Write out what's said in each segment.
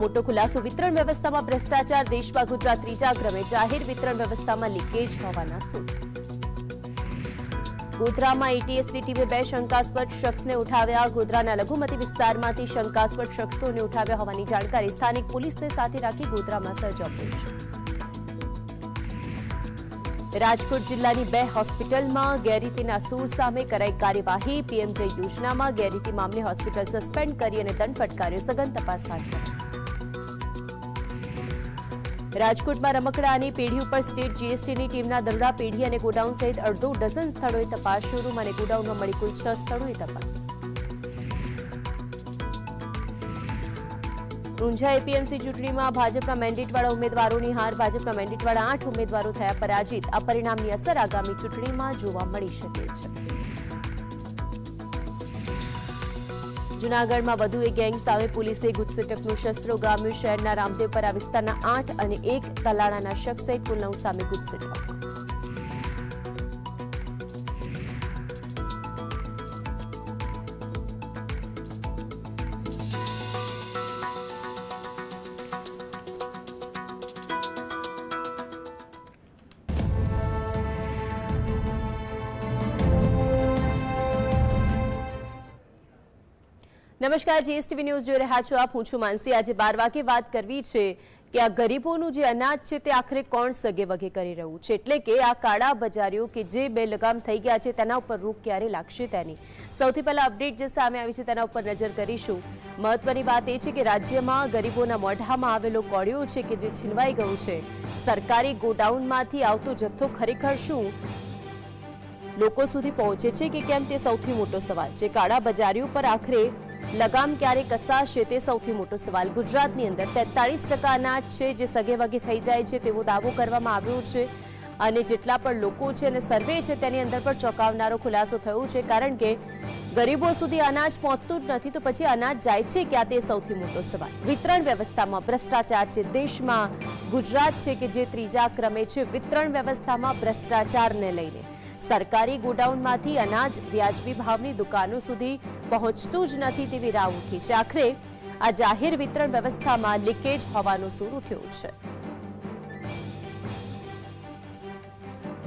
મોટો ખુલાસો વિતરણ વ્યવસ્થામાં ભ્રષ્ટાચાર, દેશમાં ગુજરાત ત્રીજા ક્રમે જાહેર વિતરણ વ્યવસ્થામાં લીકેજ હોવાના સૂર ગોધરામાં એટીએસની ટીમે બે શંકાસ્પદ શખ્સને ઉઠાવ્યા. ગોધરાના લઘુમતી વિસ્તારમાંથી શંકાસ્પદ શખ્સોને ઉઠાવ્યા હોવાની જાણકારી સ્થાનિક પોલીસને સાથે રાખી ગોધરામાં સર્ચ ઓપરેશન. રાજકોટ જિલ્લાની બે હોસ્પિટલમાં ગેરરીતિના સૂર સામે કરાઈ કાર્યવાહી. પીએમજે યોજનામાં ગેરરીતિ મામલે હોસ્પિટલ સસ્પેન્ડ કરી અને દંડ ફટકાર્યો. સઘન તપાસ હાથ ધરી. રાજકોટમાં રમકડાની પેઢી ઉપર સ્ટેટ જીએસટીની ટીમના દરોડા પેઢી અને ગોડાઉન સહિત અડધો ડઝન સ્થળોએ તપાસ શોરૂમ અને ગોડાઉનમાં મળી કુલ છ સ્થળોએ તપાસ. ઊંઝા એપીએમસી ચૂંટણીમાં ભાજપના મેન્ડેટવાળા ઉમેદવારોની હાર. ભાજપના મેન્ડેટવાળા આઠ ઉમેદવારો થયા પરાજિત. આ પરિણામની અસર આગામી ચૂંટણીમાં જોવા મળી શકે છે. જૂનાગઢમાં વધુ એક ગેંગ સામે પોલીસે ગુજસેટકનું શસ્ત્રો ગામ્યું શહેરના રામદેવપરા વિસ્તારના આઠ અને એક તલાણાના શખ્સે કુલ નવ સામે ગુજસેટક નમસ્કાર, જીએસટીવી ન્યૂઝ જોઈ રહ્યા છો આપ. હું છું માનસી. આજે બાર વાગે વાત કરવી છે કે આ ગરીબોનું જે અનાજ છે તે આખરે કોણ સગે વગે કરી રહ્યું છે? એટલે કે આ કાળા બજારીઓ કે જે બે લગામ થઈ ગયા છે, તેના ઉપર રોક ક્યારે લાગશે તેની? સૌથી પહેલા અપડેટ જે સામે આવી છે તેના ઉપર નજર કરીશું. મહત્વની વાત એ છે કે રાજ્યમાં ગરીબોના મોઢામાં આવેલો કોળિયો છે કે જે છીનવાઈ ગયું છે, સરકારી ગોડાઉનમાંથી આવતો જથ્થો ખરેખર શું? લોકો સુધી પહોંચે છે કે કેમ તે સૌથી મોટો સવાલ છે. કાળા બજારીઓ પર આખરે લગામ ક્યારે કસાશે તે સૌથી મોટો સવાલ. ગુજરાતની અંદર તેતાળીસ ટકા અનાજ છે જે સગે વગે થઈ જાય છે તેવો દાવો કરવામાં આવ્યો છે અને જેટલા પણ લોકો છે અને સર્વે છે તેની અંદર પણ ચોંકાવનારો ખુલાસો થયો છે કારણ કે ગરીબો સુધી અનાજ પહોંચતું જ નથી તો પછી અનાજ જાય છે ક્યાં તે સૌથી મોટો સવાલ. વિતરણ વ્યવસ્થામાં ભ્રષ્ટાચાર છે. દેશમાં ગુજરાત છે કે જે ત્રીજા ક્રમે છે વિતરણ વ્યવસ્થામાં ભ્રષ્ટાચારને લઈને. સરકારી ગોડાઉનમાંથી અનાજ, વ્યાજબી ભાવની દુકાનો સુધી પહોંચતું જ નથી તેવી રાવ ઉઠી છે. આખરે આ જાહેર વિતરણ વ્યવસ્થામાં લીકેજ હોવાનું સૂર ઉઠ્યું છે.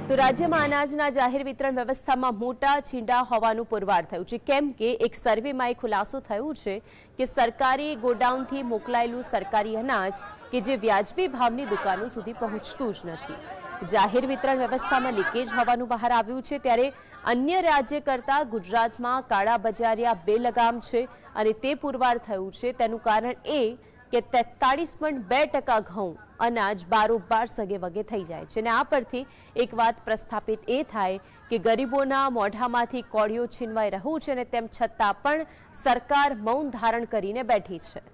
તો રાજ્યમાં અનાજના જાહેર વિતરણ વ્યવસ્થામાં મોટા છીંડા હોવાનું પુરવાર થયું છે. કેમ કે એક સર્વેમાં એ ખુલાસો થયો છે કે સરકારી ગોડાઉનથી મોકલાયેલું સરકારી અનાજ કે જે વ્યાજબી ભાવની દુકાનો સુધી પહોંચતું જ નથી. જાહેર વિતરણ વ્યવસ્થામાં લીકેજ હોવાનું બહાર આવ્યું છે ત્યારે અન્ય રાજ્ય કરતાં ગુજરાતમાં કાળા બજારિયા બે લગામ છે અને તે પુરવાર થયું છે. તેનું કારણ એ કે તેતાળીસ પોઈન્ટ બે ટકા ઘઉં અનાજ બારોબાર સગે વગે થઈ જાય છે અને આ પરથી એક વાત પ્રસ્થાપિત એ થાય કે ગરીબોના મોઢામાંથી કોળિયો છીનવાઈ રહ્યું છે અને તેમ છતાં પણ સરકાર મૌન ધારણ કરીને બેઠી છે.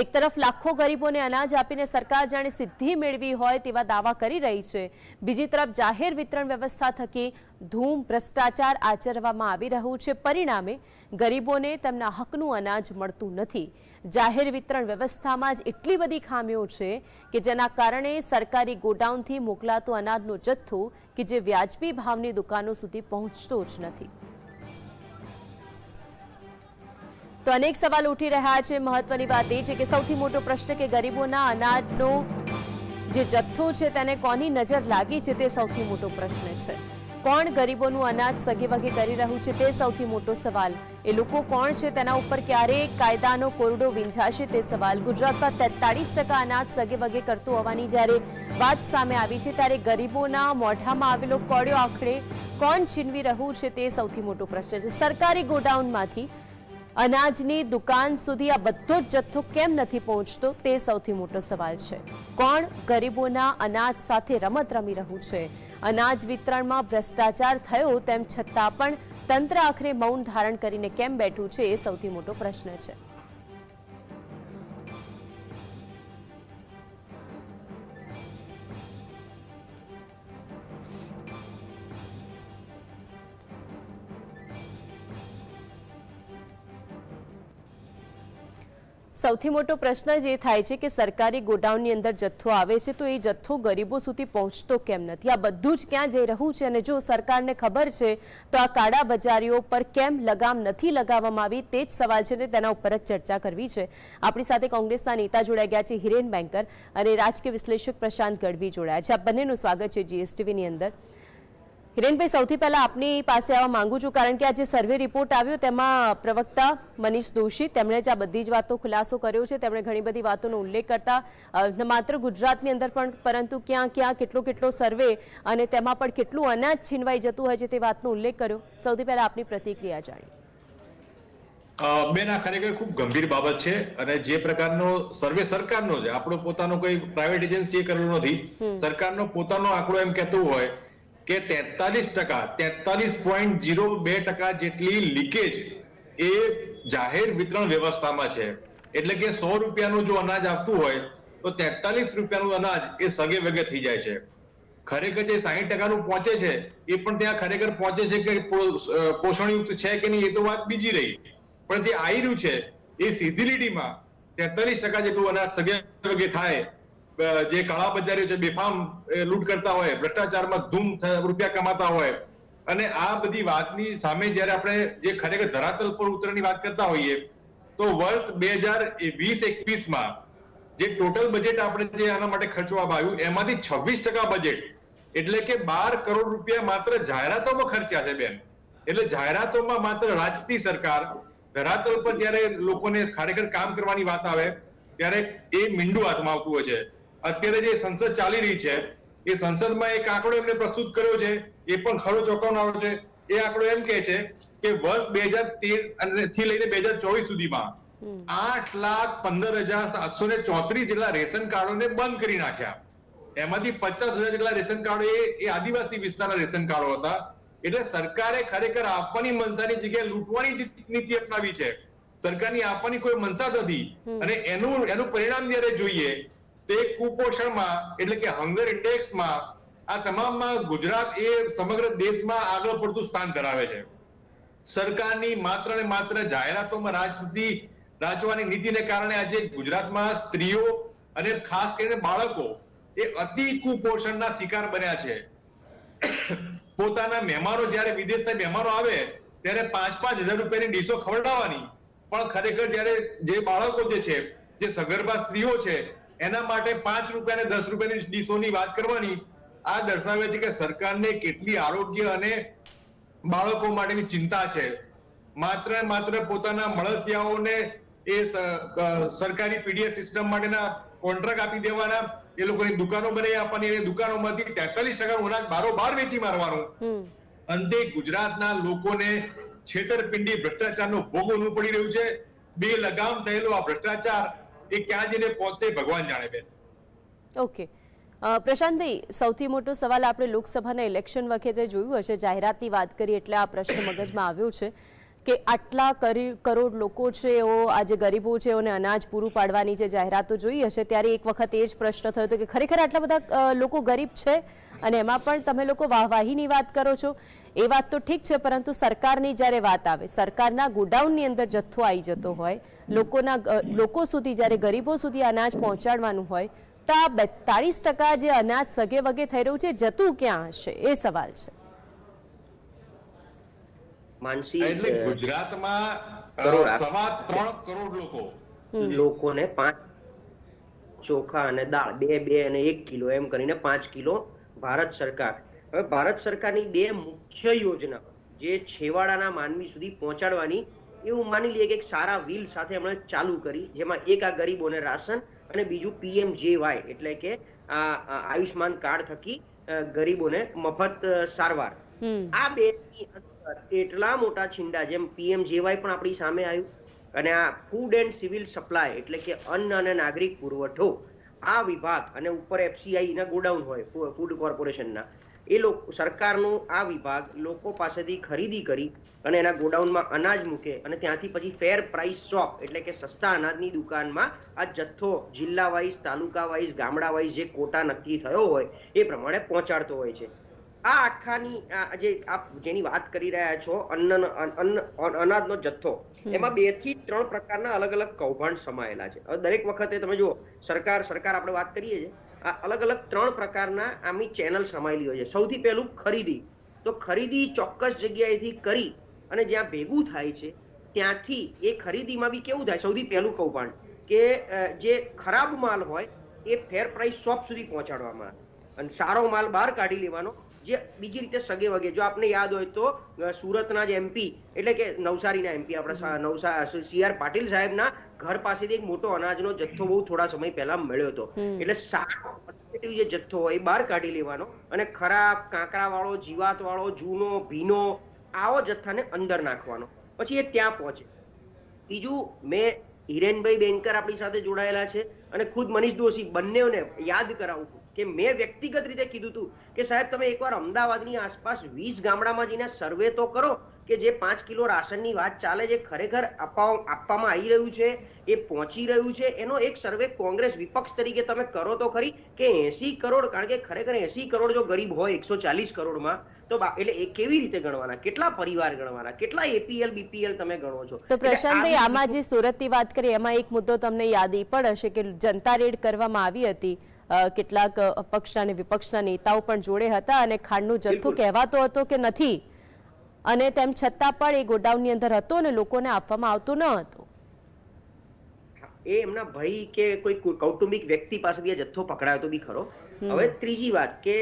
એક તરફ લાખો ગરીબોને અનાજ આપીને સરકાર જાણે સિદ્ધિ મેળવી હોય તેવા દાવા કરી રહી છે. બીજી તરફ જાહેર વિતરણ વ્યવસ્થા થકી ધૂમ, ભ્રષ્ટાચાર આચરવામાં આવી રહ્યું છે. પરિણામે ગરીબોને તેમના હકનું અનાજ મળતું નથી. જાહેર વિતરણ વ્યવસ્થામાં જ એટલી બધી ખામીઓ છે કે જેના કારણે સરકારી ગોડાઉનથી મોકલાતું અનાજનો જથ્થો કે જે વ્યાજબી ભાવની દુકાનો સુધી પહોંચતો જ નથી. તો અનેક સવાલ ઉઠી રહ્યા છે. મહત્વની વાત એ છે કે સૌથી મોટો પ્રશ્ન કે ગરીબોના અનાજનો જે જથ્થો છે તેને કોની નજર લાગી છે તે સૌથી મોટો પ્રશ્ન છે. કોણ ગરીબોનું અનાજ સગે વગે કરી રહ્યું છે તે સૌથી મોટો સવાલ. એ લોકો કોણ છે તેના ઉપર ક્યારે કાયદાનો કોરડો વિંઝાશે તે સવાલ. ગુજરાતમાં તેતાળીસ ટકા અનાજ સગે વગે કરતું હોવાની જ્યારે વાત સામે આવી છે ત્યારે ગરીબોના મોઢામાં આવેલો કોળિયો આખરે કોણ છીનવી રહ્યું છે તે સૌથી મોટો પ્રશ્ન છે. સરકારી ગોડાઉનમાંથી અનાજની દુકાન સુધી આ બધો જ જથ્થો કેમ નથી પહોંચતો, તે સૌથી મોટો સવાલ છે. કોણ ગરીબોના અનાજ સાથે રમત રમી રહ્યું છે? અનાજ વિતરણમાં ભ્રષ્ટાચાર થયો તેમ છતાં પણ તંત્ર આખરે મૌન ધારણ કરીને કેમ બેઠું છે, એ સૌથી મોટો પ્રશ્ન છે. સૌથી મોટો પ્રશ્ન જે થાય છે કે સરકારી ગોડાઉનની અંદર જથ્થો આવે છે, તો એ જથ્થો ગરીબો સુધી પહોંચતો કેમ નથી? આ બધું જ ક્યાં જઈ રહ્યું છે? અને જો સરકારને ખબર છે, તો આ કાળા બજારીઓ પર કેમ લગામ નથી લગાવવામાં આવી? તે જ સવાલ છે ને તેના ઉપર જ ચર્ચા કરવી છે. આપણી સાથે કોંગ્રેસના નેતા જોડાઈ ગયા છે, હિરેન બેંકર અને રાજકીય વિશ્લેષક પ્રશાંત ગઢવી જોડાયા છે. આ બંનેનું સ્વાગત છે જીએસટીવીની અંદર. હિરેનભાઈ સૌથી પહેલા આપની પાસે આવવા માંગુ છું કારણ કે આ જે સર્વે રિપોર્ટ આવ્યો તેમાં પ્રવક્તા મનીષ દોશી તેમણે જ આ બધી જ વાતનો ખુલાસો કર્યો છે. તેમણે ઘણી બધી વાતોનો ઉલ્લેખ કરતા માત્ર ગુજરાતની અંદર પણ પરંતુ ક્યાં ક્યાં કેટલો કેટલો સર્વે અને તેમાં પણ કેટલું અનાજ છીનવાઈ જતું હોય છે તે વાતનો ઉલ્લેખ કર્યો. સૌથી પહેલા આપની પ્રતિક્રિયા જાણી બેન આ ખરેખર ખૂબ ગંભીર બાબત છે અને જે પ્રકારનો સર્વે સરકારનો છે આપણો પોતાનો કોઈ પ્રાઇવેટ એજન્સીએ કરેલો નથી. સરકારનો પોતાનો આંકડો એમ કહેતો હોય કે તેતાલીસ ટકા, તેતાલીસ પોઈન્ટ જીરો બે ટકા જેટલી લીકેજ એ જાહેર વિતરણ વ્યવસ્થામાં છે. એટલે કે સો રૂપિયાનું જો અનાજ આપતું હોય, તો તેતાલીસ રૂપિયાનું અનાજ એ સગે વગે થઈ જાય છે. ખરેખર જે સાહીઠ ટકાનું પહોંચે છે, એ પણ ત્યાં ખરેખર પહોંચે છે કે પોષણયુક્ત છે કે નહીં એ તો વાત બીજી રહી. પણ જે આવી રહ્યું છે, એ સીધી લીટીમાં તેતાલીસ ટકા જેટલું અનાજ સગે વગે થાય જે કાળા બજારીઓ છે, બેફામ લૂંટ કરતા હોય, ભ્રષ્ટાચારમાં ધૂમ રૂપિયા કમાતા હોય. અને આ બધી વાતની સામે જ્યારે આપણે જે ખરેખર ધરાતલ પર ઉતરની વાત કરતા હોઈએ, તો વર્ષ બે હજાર વીસ એકવીસમાં જે ટોટલ બજેટ આપણે જે આના માટે ખર્ચવામાં આવ્યું એમાંથી છવ્વીસ ટકા બજેટ. એટલે કે બાર કરોડ રૂપિયા માત્ર જાહેરાતોમાં ખર્ચ્યા છે, બેન. એટલે જાહેરાતોમાં માત્ર રાજતી સરકાર, ધરાતલ પર જ્યારે લોકોને ખરેખર કામ કરવાની વાત આવે, ત્યારે એ મીંડું હાથમાં આવતું હોય છે. અત્યારે જે સંસદ ચાલી રહી છે એ સંસદમાં એક આંકડો એમને પ્રસ્તુત કર્યો છે એ પણ ખરો ચોંકાવનારો છે. એ આંકડો એમ કે છે કે વર્ષ બે હજાર તેરથી લઈને બે હજાર ચોવીસ સુધીમાં આઠ લાખ પંદર હજાર સાતસો ને ચોત્રીસ જેટલા રેશન કાર્ડોને બંધ કરી નાખ્યા. એમાંથી પચાસ હજાર જેટલા રેશન કાર્ડો એ એ આદિવાસી વિસ્તારના રેશન કાર્ડો હતા. એટલે સરકારે ખરેખર આપવાની મનસાની જગ્યાએ લૂંટવાની નીતિ અપનાવી છે. સરકારની આપવાની કોઈ મનસા નથી. અને એનું એનું પરિણામ જયારે જોઈએ તે કુપોષણમાં, એટલે કે હંગર ઇન્ડેક્સમાં આ તમામમાં ગુજરાત એ સમગ્ર દેશમાં આગળ પડતું સ્થાન ધરાવે છે. સરકારની માત્ર ને માત્ર જાહેરાતોમાં રાજનીતિ રાચવાની નીતિને કારણે આજે ગુજરાતમાં સ્ત્રીઓ અને ખાસ કરીને બાળકો એ અતિ કુપોષણના શિકાર બન્યા છે. પોતાના મહેમાનો જ્યારે વિદેશના મહેમાનો આવે, ત્યારે પાંચ પાંચ હજાર રૂપિયાની ડીશો ખવડાવવાની. પણ ખરેખર જ્યારે જે બાળકો જે છે, જે સગર્ભા સ્ત્રીઓ છે એના માટે પાંચ રૂપિયા અને દસ રૂપિયાની ડીશોની વાત કરવાની. આ દર્શાવે છે કે સરકારને કેટલી આરોગ્ય અને બાળકો માટેની ચિંતા છે. માત્ર માત્ર પોતાના મળતિયાઓને એ સરકારી પીડીએસ સિસ્ટમ માટેના કોન્ટ્રાક્ટ આપી દેવાના. એ લોકોની દુકાનો બનાવી આપવાની એ દુકાનોમાંથી તેતાલીસ ટકા અનાજ બારોબાર વેચી મારવાનું. અંતે ગુજરાતના લોકોને છેતરપિંડી ભ્રષ્ટાચારનો ભોગવવું પડી રહ્યું છે. બે લગામ થયેલો આ ભ્રષ્ટાચાર એ ક્યાં જઈને પહોંચશે ભગવાન જાણે બેન. ઓકે. પ્રશાંતભાઈ સૌથી મોટો સવાલ આપણે લોકસભાના ઇલેક્શન વખતે જોયું હશે. જાહેરાતની વાત કરી એટલે આ પ્રશ્ન મગજમાં આવ્યો છે કે આટલા કરી, કરોડ લોકો છે, એઓ આજે ગરીબો છે, એઓને અનાજ પૂરું પાડવાની જે જાહેરાતો જોઈ હશે, ત્યારે એક વખત એ જ પ્રશ્ન થયો હતો કે ખરેખર આટલા બધા લોકો ગરીબ છે? અને એમાં પણ તમે લોકો વાહવાહીની વાત કરો છો. એ વાત તો ઠીક છે, પરંતુ સરકારની જ્યારે વાત આવે, સરકારના ગોડાઉનની અંદર જથ્થો આવી જતો હોય લોકોના લોકો સુધી જ્યારે ગરીબો સુધી અનાજ પહોંચાડવાનું હોય તો આ બેતાળીસ ટકા જે અનાજ સગે વગે થઈ રહ્યું છે જતું ક્યાં હશે? એ સવાલ છે. માનસી એટલે ગુજરાતમાં અ, કરોડ આ- સવા ત્રણ કરોડ લોકો. લોકોને પાંચ ચોખા અને દાળ બે બે અને એક કિલો એમ કરીને પાંચ કિલો ભારત સરકાર. હવે ભારત સરકારની બે મુખ્ય યોજના જે છેવાડાના માનવી સુધી પહોંચાડવાની એવું માની લઈએ કે એક સારા વ્હીલ સાથે એમણે ચાલુ કરી જેમાં એક આ ગરીબોને રાશન અને બીજું પીએમ વાય એટલે કે આયુષ્માન કાર્ડ થકી ગરીબોને મફત સારવાર. આ બે ની અંદર એટલા મોટા છીંડા જેમ પીએમ જેવાય પણ આપણી સામે આવ્યું અને આ ફૂડ એન્ડ સિવિલ સપ્લાય એટલે કે અન્ન અને નાગરિક પુરવઠો આ વિભાગ અને ઉપર એફસીઆઈ ના ગોડાઉન હોય ફૂડ કોર્પોરેશનના એ લોકો સરકારનો આ વિભાગ લોકો પાસેથી ખરીદી કરી અને એના ગોડાઉનમાં અનાજ મૂકે અને ત્યાંથી પછી ફેર પ્રાઇસ શોપ એટલે કે સસ્તા અનાજની દુકાનમાં આ જથ્થો જિલ્લા વાઇઝ તાલુકા વાઇઝ ગામડા વાઇઝ જે કોટા નક્કી થયો હોય એ પ્રમાણે પહોંચાડતો હોય છે. આ આખાની આ જે આપ જેની વાત કરી રહ્યા છો અન્ન અન્ન અનાજનો જથ્થો એમાં બેથી ત્રણ પ્રકારના અલગ અલગ કૌભાંડ સમાયેલા છે. દરેક વખતે તમે જુઓ સરકાર સરકાર આપણે વાત કરીએ છીએ. આ અલગ અલગ ત્રણ પ્રકારના આમની ચેનલ સમાયેલી હોય છે. સૌથી પહેલું ખરીદી. તો ખરીદી ચોક્કસ જગ્યાએથી કરી અને જ્યાં ભેગું થાય છે, ત્યાંથી એ ખરીદીમાં બી કેવું થાય? સૌથી પહેલું કહું પણ કે જે ખરાબ માલ હોય, એ ફેર પ્રાઇસ શોપ સુધી પહોંચાડવામાં અને સારો માલ બહાર કાઢી લેવાનો જે બીજી રીતે સગે વગે. જો આપને યાદ હોય તો સુરતના જ એમપી એટલે કે નવસારીના એમપી આપણા નવસા સી આર પાટીલ સાહેબના ઘર પાસેથી એક મોટો અનાજનો જથ્થો બહુ થોડા સમય પહેલા મળ્યો હતો. એટલે સારો જે જથ્થો હોય એ બહાર કાઢી લેવાનો અને ખરાબ કાંકરા વાળો જીવાત વાળો જૂનો ભીનો આવો જથ્થાને અંદર નાખવાનો. પછી એ ત્યાં પહોંચે. બીજું મેં હિરેનભાઈ બેંકર આપણી સાથે જોડાયેલા છે અને ખુદ મનીષ દોશી બંનેઓને યાદ કરાવું કે મેં વ્યક્તિગત રીતે કીધું હતું કે સાહેબ તમે એકવાર અમદાવાદની આસપાસ વીસ ગામડામાં જઈને સર્વે તો કરો કે જે પાંચ કિલો રાશનની વાત ચાલે છે ખરેખર આપવા આપવામાં આવી રહ્યું છે એ પહોંચી રહ્યું છે એનો એક સર્વે કોંગ્રેસ વિપક્ષ તરીકે તમે કરો તો ખરી કે એસી કરોડ કારણ કે ખરેખર એસી કરોડ જો ગરીબ હોય એકસો ચાલીસ કરોડમાં તો એટલે એ કેવી રીતે ગણવાના? કેટલા પરિવાર ગણવાના? કેટલા એપીએલ બીપીએલ તમે ગણો છો? તો પ્રશાંતભાઈ આમાં જે સુરતની વાત કરી એમાં એક મુદ્દો તમને યાદ એ પણ હશે કે જનતા રેડ કરવામાં આવી હતી. કેટલાક પક્ષના અને વિપક્ષના નેતાઓ પણ જોડે હતા અને ખાંડનું જથ્થો કહેવાતો હતો કે નથી. અને તેમ છતાં પણ એ ગોડાઉનની અંદર હતો અને લોકોને આપવામાં આવતો ન હતો. એ એમના ભાઈ કે કોઈ કૌટુંબિક વ્યક્તિ પાસેથી આ જથ્થો પકડાયો તો બી ખરો. હવે ત્રીજી વાત કે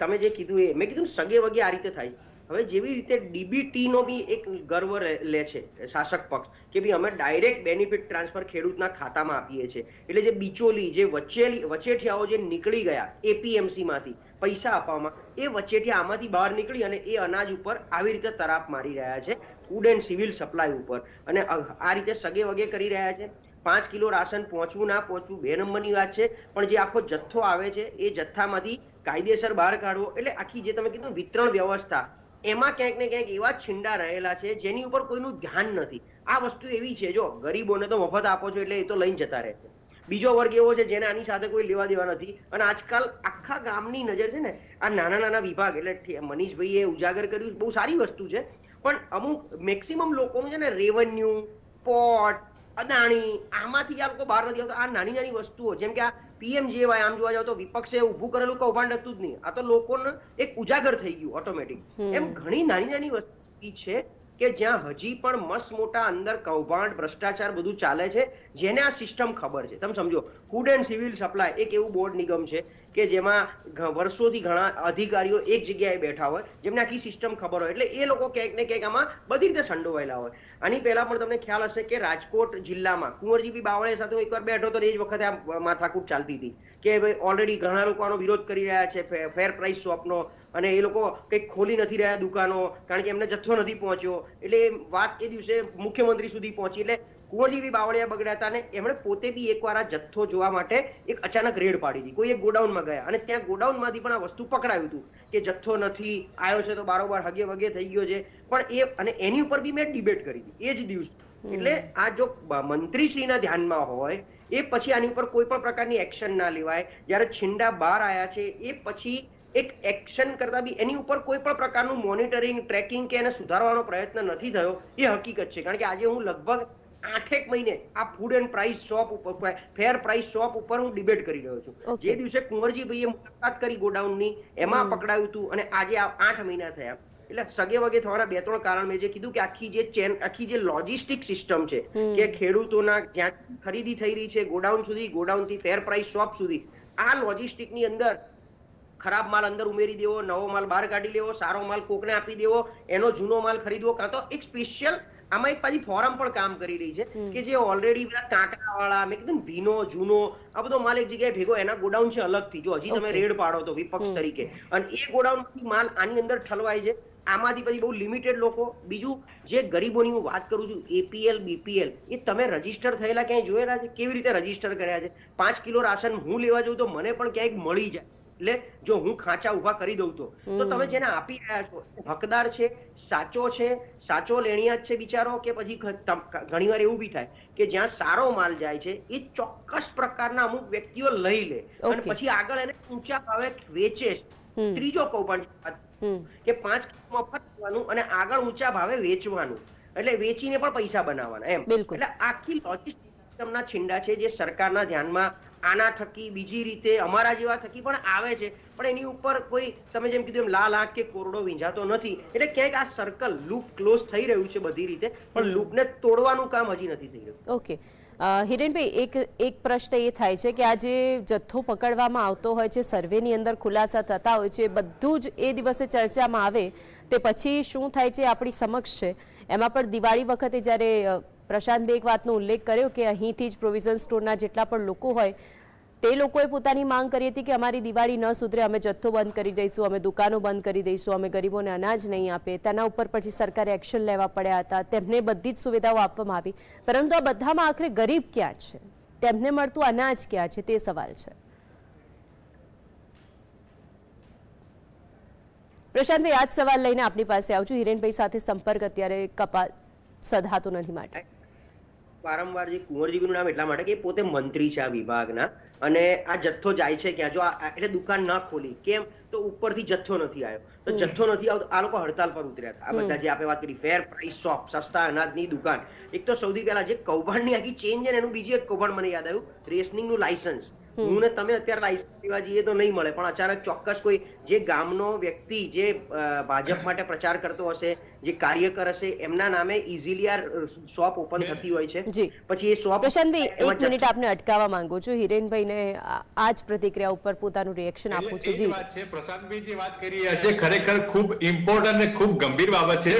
તમે જે કીધું એ મેં કીધું સગે વગે આ રીતે થાય. હવે જેવી રીતે ડીબીટી નો બી એક ગર્વ લે છે, શાસક પક્ષ, કે ભાઈ અમે ડાયરેક્ટ બેનિફિટ ટ્રાન્સફર ખેડૂતના ખાતામાં આપીએ છીએ. એટલે જે બિચોલી, જે વચ્ચેલી વચેઠિયાઓ જે નીકળી ગયા એપીએમસી માંથી, પૈસા આપવામાં, એ વચેઠિયા આમાંથી બહાર નીકળી અને એ અનાજ ઉપર આવી રીતે તરાપ મારી રહ્યા છે ફૂડ એન્ડ સિવિલ સપ્લાય ઉપર. અને આ રીતે સગે વગે કરી રહ્યા છે. પાંચ કિલો રાશન પહોંચવું ના પહોંચવું બે નંબરની વાત છે, પણ જે આખો જથ્થો આવે છે, એ જથ્થામાંથી કાયદેસર બહાર કાઢવો, એટલે આખી જે તમે કીધું વિતરણ વ્યવસ્થા એમાં ક્યાંક ને ક્યાંક એવા છીંડા રહેલા છે જેની ઉપર કોઈનું ધ્યાન નથી. આ વસ્તુ એવી છે, જો ગરીબોને તો મફત આપો છો એટલે એ તો લઈને જતા રહે છે. બીજો વર્ગ એવો છે જેને આની સાથે કોઈ લેવા દેવા નથી. અને આજકાલ આખા ગામની નજર છે ને, આ નાના નાના વિભાગ, એટલે મનીષભાઈએ ઉજાગર કર્યું બહુ સારી વસ્તુ છે. પણ અમુક મેક્સિમમ લોકોનું છે ને રેવન્યુ પોર્ટ અદાણી આમાંથી આ લોકો બહાર નથી આવતા. આ નાની નાની વસ્તુઓ જેમ કે આ પીએમ જેવાય આમ જોવા જાવ તો વિપક્ષે ઊભું કરેલું કૌભાંડ હતું જ નહીં. આ તો લોકોને એક ઉજાગર થઈ ગયું ઓટોમેટિક એમ ઘણી નાની નાની વસ્તુ છે કે જ્યાં હજી પણ મસ્ત મોટા અંદર કૌભાંડ, ભ્રષ્ટાચાર બધું ચાલે છે, જેને આ સિસ્ટમ ખબર છે. તમે સમજો ફૂડ એન્ડ સિવિલ સપ્લાય એક એવું બોર્ડ નિગમ છે કે જેમાં વર્ષોથી ઘણા અધિકારીઓ એક જગ્યાએ બેઠા હોય, જેમને આખી સિસ્ટમ ખબર હોય. એટલે એ લોકો ક્યાંક ને ક્યાંક આમાં બધી રીતે સંડોવાયેલા હોય. આની પહેલા પણ તમને ખ્યાલ હશે કે રાજકોટ જિલ્લામાં કુંવરજીબી બાવળે સાથે હું એકવાર બેઠો તો એ જ વખતે આ માથાકૂટ ચાલતી હતી કે ભાઈ ઓલરેડી ઘણા લોકો આનો વિરોધ કરી રહ્યા છે ફેર પ્રાઇસ શોપનો અને એ લોકો કંઈક ખોલી નથી રહ્યા દુકાનો કારણ કે એમને જથ્થો નથી પહોંચ્યો. એટલે વાત એ દિવસે મુખ્યમંત્રી સુધી પહોંચી. એટલે કુંવરજીભાઈ બાવળિયા બગડ્યા હતા અને એમણે પોતે બી એકવાર આ જથ્થો જોવા માટે એક અચાનક રેડ પાડી હતી કોઈ એક ગોડાઉનમાં ગયા. અને ત્યાં ગોડાઉનમાંથી પણ આ વસ્તુ પકડાયું હતું કે જથ્થો નથી આવ્યો છે તો બારોબાર હગે વગે થઈ ગયો છે. પણ એ અને એની ઉપર બી મેં ડિબેટ કરી હતી એ જ દિવસ. એટલે આ જો મંત્રીશ્રીના ધ્યાનમાં હોય એ પછી આની ઉપર કોઈ પણ પ્રકારની એક્શન ના લેવાય. જ્યારે છિંડા બહાર આવ્યા છે એ પછી એક એક્શન કરતા બી એની ઉપર કોઈ પણ પ્રકારનું મોનિટરિંગ ટ્રેકિંગ કે એને સુધારવાનો પ્રયત્ન નથી થયો એ હકીકત છે. કારણ કે આજે હું લગભગ આઠેક મહિને આ ફૂડ એન્ડ પ્રાઇસ શોપ ઉપર ફેર પ્રાઇસ શોપ ઉપર હું ડિબેટ કરી રહ્યો છું. જે દિવસે કુંવરજીભાઈએ મુલાકાત કરી ગોડાઉનની એમાં પકડાયું હતું અને આજે આ આઠ મહિના થયા. એટલે સગે વગે થવાના બે ત્રણ કારણ મેં જે કીધું કે આખી જે ચેન આખી જે લોજિસ્ટિક સિસ્ટમ છે. કે ખેડૂતોના જ્યાં ખરીદી થઈ રહી છે ગોડાઉન સુધી ગોડાઉનથી ફેર પ્રાઇસ શોપ સુધી આ લોજિસ્ટિકની અંદર ખરાબ માલ અંદર ઉમેરી દેવો નવો માલ બહાર કાઢી લેવો સારો માલ કોકને આપી દેવો એનો જૂનો માલ ખરીદવો કાં તો એક સ્પેશિયલ આમાં એક પાછી ફોરમ પણ કામ કરી રહી છે કે જે ઓલરેડી બધા કાંટા વાળા મેં કીધું ભીનો જૂનો આ બધો માલ એક જગ્યાએ ભેગો એના ગોડાઉન છે અલગથી. જો હજી તમે રેડ પાડો તો વિપક્ષ તરીકે. અને એ ગોડાઉનમાંથી માલ આની અંદર ઠલવાય છે. આમાંથી પછી બહુ લિમિટેડ લોકો. બીજું જે ગરીબોની હું વાત કરું છું એપીએલ બીપીએલ એ તમે રજિસ્ટર થયેલા ક્યાંય જોયેલા છે? કેવી રીતે રજિસ્ટર કર્યા છે? પાંચ કિલો રાશન હું લેવા જઉં તો મને પણ ક્યાંક મળી જાય. એટલે જો હું ખાંચા ઊભા કરી દઉં તો તો તમે જેને આપી રહ્યા છો હકદાર છે સાચો છે સાચો લેણિયા છે બિચારો કે પછી ઘણીવાર એવું બી થાય કે જ્યાં સારો માલ જાય છે એ ચોક્કસ પ્રકારના અમુક વ્યક્તિઓ લઈ લે. અને પછી આગળ એને ઊંચા ભાવે વેચે ત્રીજો કૌભાંડ પણ કે પાંચ મફત અને આગળ ઊંચા ભાવે વેચવાનું. એટલે વેચીને પણ પૈસા બનાવવાના એમ. એટલે આખી લોજિસ્ટિક સિસ્ટમના છિંડા છે જે સરકારના ધ્યાનમાં આના થકી બીજી રીતે અમારા જેવા થકી પણ આવે છે. પણ એની ઉપર કોઈ તમે જેમ કીધું એમ લાલ આંખ કે કોરડો વીંઝાતો નથી. એટલે ક્યાંક આ સર્કલ લૂપ ક્લોઝ થઈ રહ્યું છે બધી રીતે પણ લૂપને તોડવાનું કામ હજી નથી થઈ રહ્યું. ઓકે હિરેનભાઈ એક એક પ્રશ્ન એ થાય છે કે આ જે જથ્થો પકડવામાં આવતો હોય છે સર્વેની અંદર ખુલાસા થતા હોય છે બધું જ એ દિવસે ચર્ચામાં આવે તે પછી શું થાય છે આપણી સમક્ષ છે. એમાં પણ દિવાળી વખતે જ્યારે અ, બે એક વાતનો ઉલ્લેખ કર્યો કે અહીંથી જ પ્રોવિઝન સ્ટોરના જેટલા પણ લોકો હોય તે લોકોએ પોતાની માંગ કરી હતી કે અમારી દિવાળી ન સુધરે અમે જથ્થો બંધ કરી દઈશું અમે દુકાનો બંધ કરી દઈશું અમે ગરીબોને અનાજ નહીં આપે. તેના ઉપર પછી સરકારે એક્શન લેવા પડ્યા હતા. તેમને બધી જ સુવિધાઓ આપવામાં આવી. પરંતુ આ બધામાં આખરે ગરીબ ક્યાં છે? તેમને મળતું અનાજ ક્યાં છે? તે સવાલ છે. પ્રશાંતભાઈ આ જ સવાલ લઈને આપની પાસે આવું છું. હિરેનભાઈ સાથે સંપર્ક અત્યારે કપા સધાતો નથી માટે. વારંવાર જે કુંવરજીનું નામ એટલા માટે કે પોતે મંત્રી છે આ વિભાગના. અને આ જથ્થો જાય છે ક્યાં? જો એટલે દુકાન ના ખોલી. કેમ? તો ઉપરથી જથ્થો નથી આવ્યો. તો જથ્થો નથી આવતો. આ લોકો હડતાલ પર ઉતર્યા હતા. આ બધા જે આપણે વાત કરી ફેર પ્રાઇસ શોપ સસ્તા અનાજની દુકાન. એક તો સૌથી પહેલા જે કૌભાંડની આખી ચેન્જ છે ને એનું બીજું એક કૌભાંડ મને યાદ આવ્યું. રેસનિંગનું લાયસન્સ હું ને તમે અત્યારે લાયસન્સ લેવા જઈએ તો નહીં મળે પણ અચાનક ચોક્કસ કોઈ જે ગામનો વ્યક્તિ જે ભાજપ માટે પ્રચાર કરતો હશે જે કાર્યકર હશે એમના નામે ઇઝીલી આ શોપ ઓપન થતી હોય છે. પછી એ શોપ પ્રશાંતભાઈ એક મિનિટ આપને અટકાવવા માંગુ છું. હિરેનભાઈને આ આ જ પ્રતિક્રિયા ઉપર પોતાનું રિએક્શન આપવું છે. જી વાત છે પ્રશાંતભાઈ જે વાત કરી રહ્યા છે ખરેખર ખૂબ ઇમ્પોર્ટન્ટ અને ખૂબ ગંભીર બાબત છે.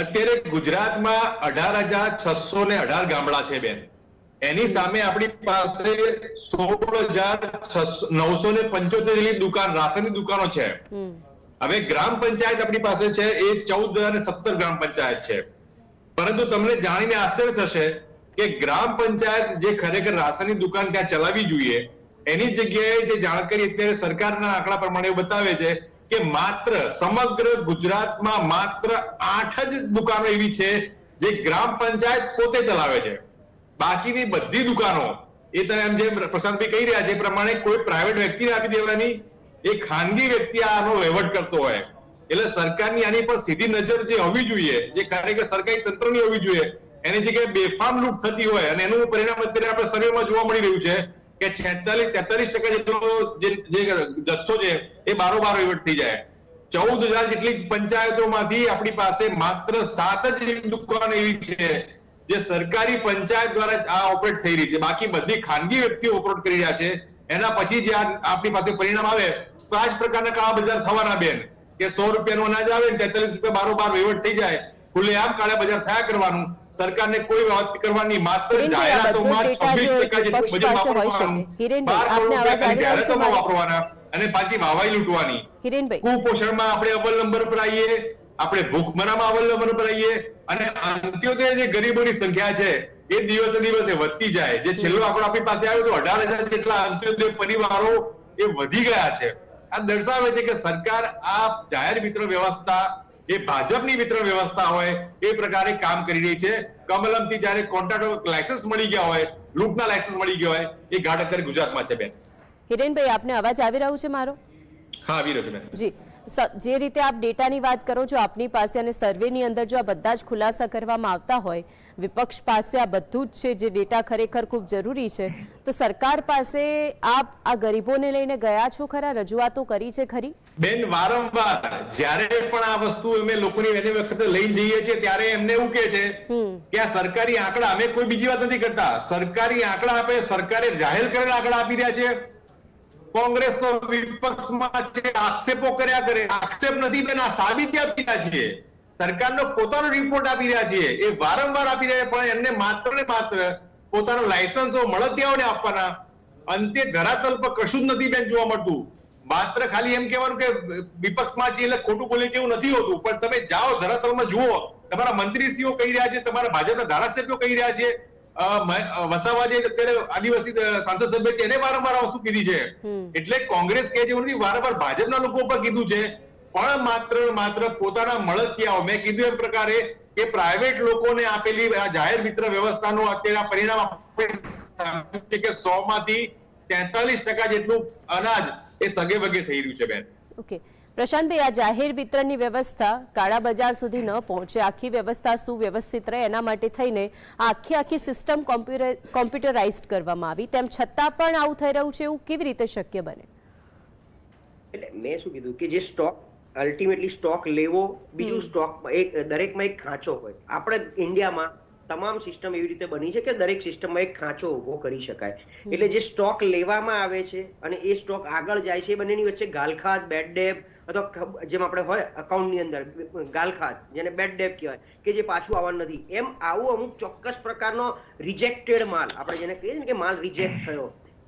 અત્યારે ગુજરાતમાં અઢાર હજાર છસો ને અઢાર ગામડા છે બેન. એની સામે આપણી પાસે સોળ હજાર નવસો ને પંચોતેર જેટલી દુકાન રાશનની દુકાનો છે. હવે ગ્રામ પંચાયત આપણી પાસે છે એ ચૌદ અને સત્તર ગ્રામ પંચાયત છે. પરંતુ તમને જાણીને આશ્ચર્ય થશે કે ગ્રામ પંચાયત જે ખરેખર રાશનની દુકાન ત્યાં ચલાવવી જોઈએ એની જગ્યાએ જે જાણકારી અત્યારે સરકારના આંકડા પ્રમાણે બતાવે છે કે માત્ર સમગ્ર ગુજરાતમાં માત્ર આઠ જ દુકાનો એવી છે જે ગ્રામ પંચાયત પોતે ચલાવે છે. બાકીની બધી દુકાનો, એ તમે એમ જેમ પ્રશાંતભાઈ કહી રહ્યા છે, એ પ્રમાણે કોઈ પ્રાઇવેટ વ્યક્તિને આપી દેવાની, એ ખાનગી વ્યક્તિ આનો વહીવટ કરતો હોય. એટલે સરકારની આની પર સીધી નજર જે હોવી જોઈએ, જે ખરેખર સરકારી તંત્રની હોવી જોઈએ, એની જગ્યાએ બેફામ લૂંટ થતી હોય અને એનું પરિણામ અત્યારે આપણે સર્વેમાં જોવા મળી રહ્યું છે કે છેતાલીસ તેતાલીસ ટકા જેટલો જે જે જથ્થો છે, એ બારોબાર વહીવટ થઈ જાય. ચૌદ હજાર જેટલી પંચાયતોમાંથી આપણી પાસે માત્ર સાત જ દુકાન એવી છે જે સરકારી પંચાયત દ્વારા આ ઓપરેટ થઈ રહી છે. બાકી બધી ખાનગી વ્યક્તિઓ ઓપરેટ કરી રહ્યા છે. એના પછી જે આપણી પાસે પરિણામ આવે તો આ જ પ્રકારના કાળા બજાર થવાના બેન. કે સો રૂપિયાનું અનાજ આવે ને તેતાલીસ રૂપિયા બારોબાર વહીવટ થઈ જાય ખુલ્લેઆમ કાળા બજાર થયા કરવાનું. સરકારને કોઈ વાત કરવાની માત્ર જાહેરાતોમાં છવ્વીસ ટકા જેટલું બજેટ વાપરવાનું. બાર કરોડ રૂપિયા જાહેરાતોમાં વાપરવાના અને પાછી વાવાઈ લૂંટવાની. કુપોષણમાં આપણે અવ્વલ નંબર પર આવીએ. આપણે ભૂખમરામાં અવલંબન આવીએ અને અંત્યોદય જે ગરીબોની સંખ્યા છે એ દિવસે દિવસે વધતી જાય. જે છેલ્લો આંકડો આપણી પાસે આવ્યો તો અઢાર હજાર જેટલા અંત્યોદય પરિવારો એ વધી ગયા છે. આ દર્શાવે છે કે સરકાર આ જાહેર વિતરણ વ્યવસ્થા એ ભાજપની વિતરણ વ્યવસ્થા હોય એ પ્રકારે કામ કરી રહી છે. કમલમથી જ્યારે કોન્ટ્રાક્ટ લાયસન્સ મળી ગયા હોય લૂંટના લાયસન્સ મળી ગયા હોય એ ઘાટ અત્યારે ગુજરાતમાં છે બેન. હિરેનભાઈ આપને અવાજ આવી રહ્યો છે મારો? હા આવી રહ્યો છે બેન. જી. જે રીતે આપ ડેટાની વાત કરો છો આપની પાસે અને સર્વેની અંદર જો આ બધા જ ખુલાસા કરવામાં આવતા હોય વિપક્ષ પાસે આ બધું જ છે જે ડેટા ખરેખર ખૂબ જરૂરી છે તો સરકાર પાસે આપ આ ગરીબોને લઈને ગયા છો ખરા? રજૂઆતો કરી છે ખરી? બેન વારંવાર જ્યારે પણ આ વસ્તુ અમે લોકોની એની વખતે લઈ જઈએ છીએ ત્યારે એમને એવું કે છે કે આ સરકારી આંકડા અમે કોઈ બીજી વાત નથી કરતા. સરકારી આંકડા આપે સરકારે જાહેર કરેલા આંકડા આપી રહ્યા છે. કોંગ્રેસ તો વિપક્ષમાં છે આક્ષેપો કર્યા કરે, આક્ષેપ નથી બેન સાબિતી આપી રહ્યા છીએ. સરકારનો પોતાનો રિપોર્ટ આપી રહ્યા છીએ. એ વારંવાર આપી રહ્યા પણ એમને માત્ર ને માત્ર પોતાના લાયસન્સો મળતિયાઓને આપવાના. અંતે ધરાતલ પર કશું જ નથી બેન જોવા મળતું. માત્ર ખાલી એમ કહેવાનું કે વિપક્ષમાં છે એટલે ખોટું બોલે એવું નથી હોતું. પણ તમે જાઓ ધરાતલમાં જુઓ. તમારા મંત્રીશ્રીઓ કહી રહ્યા છે, તમારા ભાજપના ધારાસભ્યો કહી રહ્યા છે વસાવા જે અત્યારે આદિવાસી સાંસદ સભ્ય છે એને વારંવાર વસ્તુ કીધી છે. એટલે કોંગ્રેસ કે જેવું નથી વારંવાર ભાજપના લોકો પર કીધું છે પણ માત્ર માત્ર પોતાના મળતિયાઓ. મેં કીધું એ પ્રકારે કે પ્રાઇવેટ લોકોને આપેલી આ જાહેર મિત્ર વ્યવસ્થાનું અત્યારે પરિણામ કે સો માંથી તેતાલીસ ટકા જેટલું અનાજ એ સગે વગે થઈ રહ્યું છે બેન. ઓકે પ્રશાંતભાઈ આ જાહેર વિતરણની વ્યવસ્થા કાળા બજાર સુધી ન પહોંચે. આખી વ્યવસ્થા સુવ્યવસ્થિત રહે. એના માટે થઈને આખી આખી સિસ્ટમ કોમ્પ્યુટરાઇઝડ કરવામાં આવી. તેમ છતાં પણ આવું થઈ રહ્યું છે એવું કેવી રીતે શક્ય બને? એટલે મેં શું કીધું કે જે સ્ટોક અલ્ટિમેટલી સ્ટોક લેવો બીજું સ્ટોક એક દરેકમાં એક ખાંચો હોય. આપણે ઇન્ડિયામાં તમામ સિસ્ટમ એવી રીતે બની છે કે દરેક સિસ્ટમમાં એક ખાંચો ઊભો કરી શકાય. એટલે જે સ્ટોક લેવામાં આવે છે અને એ સ્ટોક આગળ જાય છે એ બંનેની વચ્ચે ગાલખાત બેડ ડેબ અથવા જેમ આપણે હોય અકાઉન્ટની અંદર ગાલખાત જેને બેડ ડેપ કહેવાય કે જે પાછું આવવાનું નથી. એમ આવું અમુક ચોક્કસ પ્રકારનો રિજેક્ટેડ માલ આપણે જેને કહીએ ને કે માલ રિજેક્ટ થયો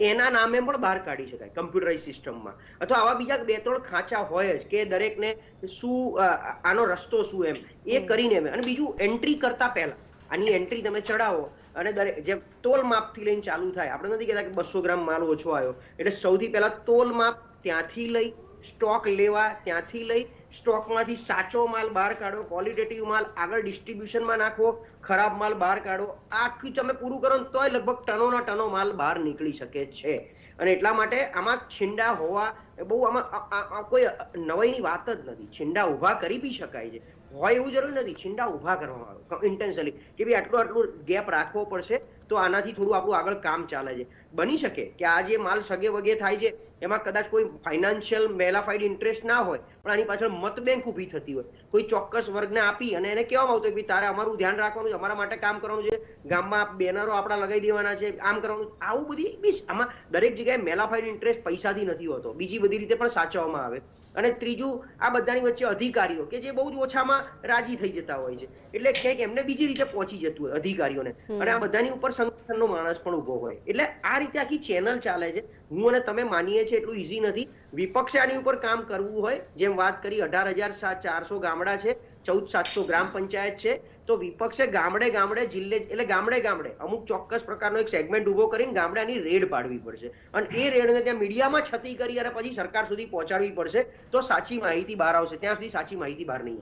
એના નામે પણ બહાર કાઢી શકાય કમ્પ્યુટરાઇઝ સિસ્ટમમાં અથવા આવા બીજા બે ત્રણ ખાંચા હોય જ કે દરેકને શું આનો રસ્તો શું એમ એ કરીને એમ. અને બીજું એન્ટ્રી કરતા પહેલા આની એન્ટ્રી તમે ચડાવો અને દરેક જેમ તોલ માપથી લઈને ચાલુ થાય. આપણે નથી કહેતા કે બસો ગ્રામ માલ ઓછો આવ્યો એટલે સૌથી પહેલા તોલ માપ ત્યાંથી લઈ સ્ટોક લેવા ત્યાંથી લઈ સ્ટોકમાંથી સાચો માલ બહાર કાઢો ક્વોલિટેટિવ માલ આગળ ડિસ્ટ્રીબ્યુશનમાં નાખો, ખરાબ માલ બહાર કાઢો, આખી તમે પૂરું કરો ને તોય લગભગ ટનોના ટનો માલ બહાર નીકળી શકે છે. અને એટલા માટે આમાં છીંડા હોવા બહુ આમાં કોઈ નવાઈની વાત જ નથી. છીંડા ઊભા કરી બી શકાય છે. હોય એવું જરૂરી નથી. છીંડા ઊભા કરવામાં આવે. ઇન્ટેન્શનલી કે ભાઈ આટલું આટલું ગેપ રાખવો પડશે તો આનાથી થોડું આપણું આગળ કામ ચાલે છે. બની શકે કે આ જે માલ સગે વગે થાય છે, એમાં કદાચ કોઈ ફાઇનાન્શિયલ મેલાફાઈડ ઇન્ટરેસ્ટ ના હોય, પણ આની પાછળ મત બેંક ઊભી થતી હોય. કોઈ ચોક્કસ વર્ગને આપી અને એને કહેવામાં આવતું કે તારે અમારું ધ્યાન રાખવાનું છે, અમારા માટે કામ કરવાનું છે, ગામમાં બેનરો આપણા લગાવી દેવાના છે, આમ કરવાનું. આવું બધી બીસ આમાં દરેક જગ્યાએ મેલાફાઈડ ઇન્ટરેસ્ટ પૈસાથી નથી હોતો. બીજી બધી રીતે પણ સાચવવામાં આવે. અને ત્રીજું આ બધાની વચ્ચે અધિકારીઓ કે જે બહુ જ ઓછામાં રાજી થઈ જતા હોય છે. એટલે ક્યાંક એમને બીજી રીતે પહોંચી જતું હોય અધિકારીઓને. અને આ બધાની ઉપર સંગઠનનો માણસ પણ ઊભો હોય. એટલે આ રીતે આખી ચેનલ ચાલે છે. હું અને તમે માનીએ છીએ એટલું ઈઝી નથી. વિપક્ષે આની ઉપર કામ કરવું હોય જેમ વાત કરી અઢાર હજાર ચારસો ગામડા છે ચૌદ સાતસો ગ્રામ પંચાયત છે તો વિપક્ષે ગામડે ગામડે, જિલ્લે એટલે ગામડે ગામડે અમુક ચોક્કસ પ્રકારનો એક સેગમેન્ટ ઊભો કરીને ગામડાની રેડ પાડવી પડશે. અને એ રેડને ત્યાં મીડિયામાં છતી કરી અને પછી સરકાર સુધી પહોંચાડવી પડશે, તો સાચી માહિતી બહાર આવશે. ત્યાં સુધી સાચી માહિતી બહાર નહીં.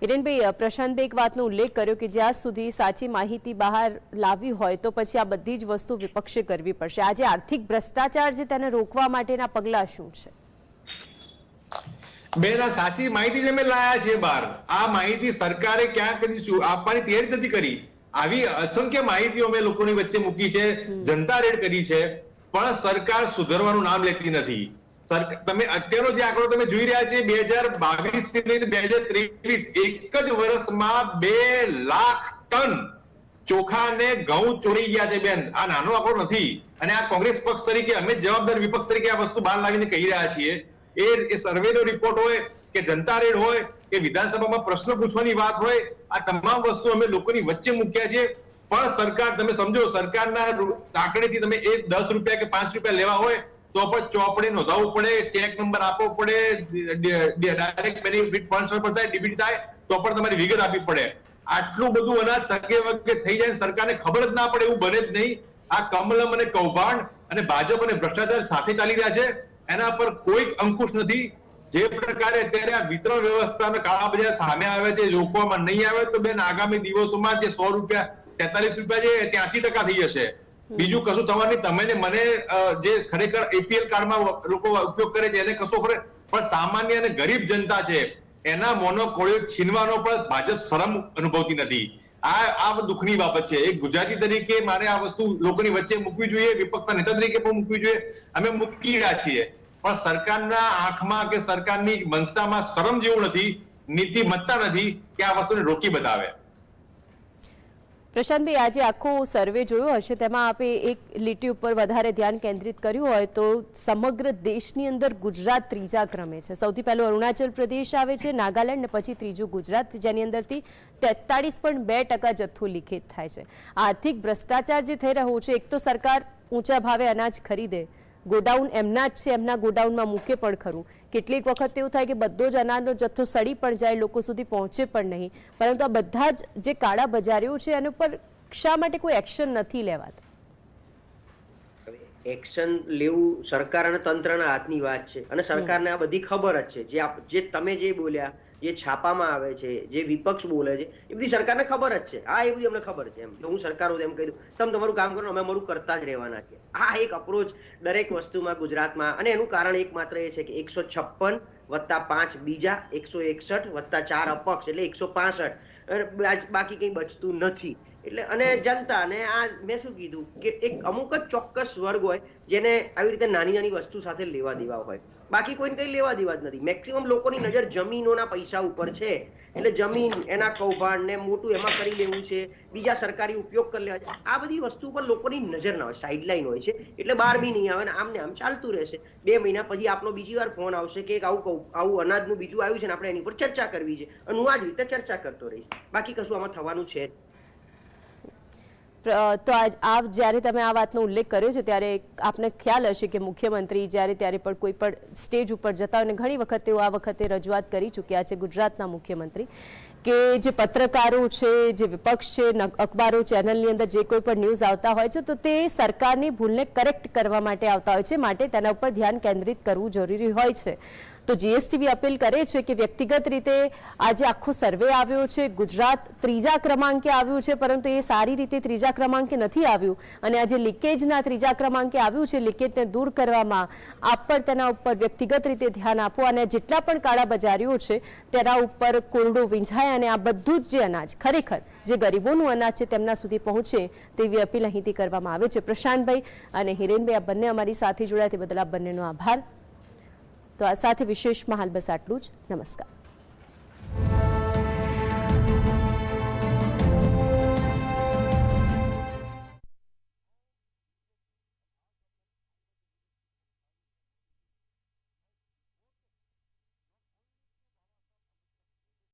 હિરેનભાઈ પ્રશાંતભાઈ એક વાતનો ઉલ્લેખ કર્યો કે જ્યાં સુધી સાચી માહિતી બહાર લાવવી હોય તો પછી આ બધી જ વસ્તુ વિપક્ષે કરવી પડશે. આજે આર્થિક ભ્રષ્ટાચાર છે તેને રોકવા માટેના પગલાં શું છે? બેન આ સાચી માહિતી જે અમે લાયા છે બહાર. આ માહિતી સરકારે ક્યાં કરી આપવાની તૈયારી નથી કરી. આવી અસંખ્ય માહિતીઓ અમે લોકોની વચ્ચે મૂકી છે જનતા રેડ કરી છે પણ સરકાર સુધરવાનું નામ લેતી નથી. તમે અત્યારનો જે આંકડો તમે જોઈ રહ્યા છે બે હજાર બાવીસથી લઈને બે હજાર ત્રેવીસ એક જ વર્ષમાં બે લાખ ટન ચોખા અને ઘઉં ચોરી ગયા છે બેન. આ નાનો આંકડો નથી. અને આ કોંગ્રેસ પક્ષ તરીકે અમે જવાબદાર વિપક્ષ તરીકે આ વસ્તુ બહાર લાવીને કહી રહ્યા છીએ. એ એ સર્વેનો રિપોર્ટ હોય, કે જનતા રેડ હોય, કે વિધાનસભામાં પ્રશ્ન પૂછવાની વાત હોય, આ તમામ વસ્તુ અમે લોકોની વચ્ચે મૂક્યા છે. પણ સરકાર, તમે સમજો, સરકારના આંકડેથી તમે એ દસ રૂપિયા કે પાંચ રૂપિયા લેવા હોય, તો પણ ચોપડે નોંધાવવું પડે, ચેક નંબર આપવો પડે ડાયરેક્ટ બેનિફિટ ટ્રાન્સફર થાય, ડિબિટ થાય, તો પણ તમારી વિગત આપવી પડે. આટલું બધું અનાજ સગે વગે થઈ જાય સરકારને ખબર જ ના પડે, એવું બને જ નહીં. આ કમલમ અને કૌભાંડ અને ભાજપ અને ભ્રષ્ટાચાર સાથે ચાલી રહ્યા છે. એના પર કોઈ જ અંકુશ નથી. જે પ્રકારે અત્યારે આ વિતરણ વ્યવસ્થાના કાળા બજાર સામે આવે છે રોકવામાં નહીં આવે તો બેન આગામી દિવસોમાં જે સો રૂપિયા તેતાલીસ રૂપિયા છે ત્યાંસી ટકા થઈ જશે. બીજું કશું થવાની તમે ને મને જે ખરેખર એપીએલ કાર્ડમાં લોકો ઉપયોગ કરે છે એને કશો ખરે પણ સામાન્ય અને ગરીબ જનતા છે એના મોનોકોળીઓ છીનવાનો પણ ભાજપ શરમ અનુભવતી નથી. આ આ દુઃખની બાબત છે. એક ગુજરાતી તરીકે મારે આ વસ્તુ લોકોની વચ્ચે મૂકવી જોઈએ વિપક્ષના નેતા તરીકે પણ મૂકવી જોઈએ. અમે મૂકી રહ્યા છીએ. પણ સરકારના આંખમાં કે સરકારની મનસામાં શરમ જેવું નથી, નીતિ મતતા નથી કે આ વસ્તુને રોકી બતાવે. પ્રશાંતભાઈ, આજે આખો સર્વે જોયો હશે, તેમાં આપે એક લીટી ઉપર વધારે ધ્યાન કેન્દ્રિત કર્યું હોય તો સમગ્ર દેશની અંદર ગુજરાત ત્રીજા ક્રમે છે. સૌથી પહેલું અરુણાચલ પ્રદેશ આવે છે, નાગાલેન્ડ ને પછી ત્રીજું ગુજરાત, જેની અંદરથી તેતાળીસ પણ બે ટકા જથ્થો લિખિત થાય છે. આર્થિક ભ્રષ્ટાચાર જે થઈ રહ્યો છે, એક તો સરકાર ઊંચા ભાવે અનાજ ખરીદે, ગોડાઉન એમના જ છે, એમના ગોડાઉનમાં મૂકે પણ ખરું. કેટલીક વખત એવું થાય કે બધો જ અનાજનો જથ્થો સડી પણ જાય, લોકો સુધી પહોંચે પણ નહીં. પરંતુ આ બધા જ જે કાળા બજારીઓ છે, એના ઉપર શા માટે કોઈ એક્શન નથી લેવાતા? એક્શન લેવું સરકાર અને તંત્રના હાથની વાત છે. અને સરકારને આ બધી ખબર જ છે. જે જે તમે જે બોલ્યા જે છાપામાં આવે છે, જે વિપક્ષ બોલે છે, એ બધી સરકારને ખબર જ છે. આ એ બધી અમને ખબર છે એમ. જો હું સરકાર હોત એમ કહી દઉં, તમે તમારું કામ કરો અમે અમારું કરતા જ રહેવાના છે આ એક અપ્રોચ દરેક વસ્તુમાં ગુજરાતમાં, અને એનું કારણ એક માત્ર એ છે કે એકસો છપ્પન વત્તા પાંચ બીજા, એકસો એકસઠ વત્તા ચાર અપક્ષ, એટલે એકસો પાસઠ. બાકી કંઈ બચતું નથી. એટલે અને જનતા અને આ મેં શું કીધું કે એક અમુક જ ચોક્કસ વર્ગ હોય જેને આવી રીતે નાની નાની વસ્તુ સાથે લેવા દેવા હોય. બાકી કોઈને કઈ લેવા દેવા જ નથી. મેક્સિમમ લોકોની નજર જમીનોના પૈસા ઉપર છે. એટલે જમીન, એના કૌભાંડ ને મોટું એમાં કરી લેવું છે, બીજા સરકારી ઉપયોગ કરી લેવા છે. આ બધી વસ્તુ ઉપર લોકોની નજર ના હોય સાઈડલાઈન હોય છે. એટલે બાર બી નહીં આવે ને આમ ને આમ ચાલતું રહેશે. બે મહિના પછી આપનો બીજી વાર ફોન આવશે કે એક આવું કહું, આવું અનાજનું બીજું આવ્યું છે ને આપણે એની પર ચર્ચા કરવી છે. અને હું આ જ રીતે ચર્ચા કરતો રહીશ. બાકી કશું આમાં થવાનું છે જ તો આજ, આપ જ્યારે તમે આ વાતનો ઉલ્લેખ કર્યો છે, ત્યારે આપને ખ્યાલ હશે કે મુખ્યમંત્રી જ્યારે ત્યારે પણ કોઈ પણ સ્ટેજ ઉપર જતા હોય અને ઘણી વખત તેઓ આ વખતે રજૂઆત કરી ચૂક્યા છે ગુજરાતના મુખ્યમંત્રી, કે જે પત્રકારો છે, જે વિપક્ષ છે અખબારો ચેનલની અંદર જે કોઈ પણ ન્યૂઝ આવતા હોય છે, તો તે સરકારની ભૂલને કરેક્ટ કરવા માટે આવતા હોય છે, માટે તેના ઉપર ધ્યાન કેન્દ્રિત કરવું જરૂરી હોય છે. તો જીએસટીવી અપીલ કરે છે કે વ્યક્તિગત રીતે આજે આખો સર્વે આવ્યો છે, ગુજરાત ત્રીજા ક્રમાંકે આવ્યું છે, પરંતુ એ સારી રીતે ત્રીજા ક્રમાંકે નથી આવ્યું. અને આજે લીકેજના ત્રીજા ક્રમાંકે આવ્યું છે, લીકેજને દૂર કરવામાં આપ પણ તેના ઉપર વ્યક્તિગત રીતે ધ્યાન આપો અને જેટલા પણ કાળા બજારીઓ છે, તેના ઉપર કોરડો વીંઝાય અને આ બધું જ જે અનાજ ખરેખર જે ગરીબોનું અનાજ છે, તેમના સુધી પહોંચે તેવી અપીલ અહીંથી કરવામાં આવે છે. પ્રશાંતભાઈ અને હિરેનભાઈ, આ બંને અમારી સાથે જોડાયા તે બદલ આ બંનેનો આભાર. તો આ સાથે વિશેષમાં હાલ બસ આટલું જ. નમસ્કાર.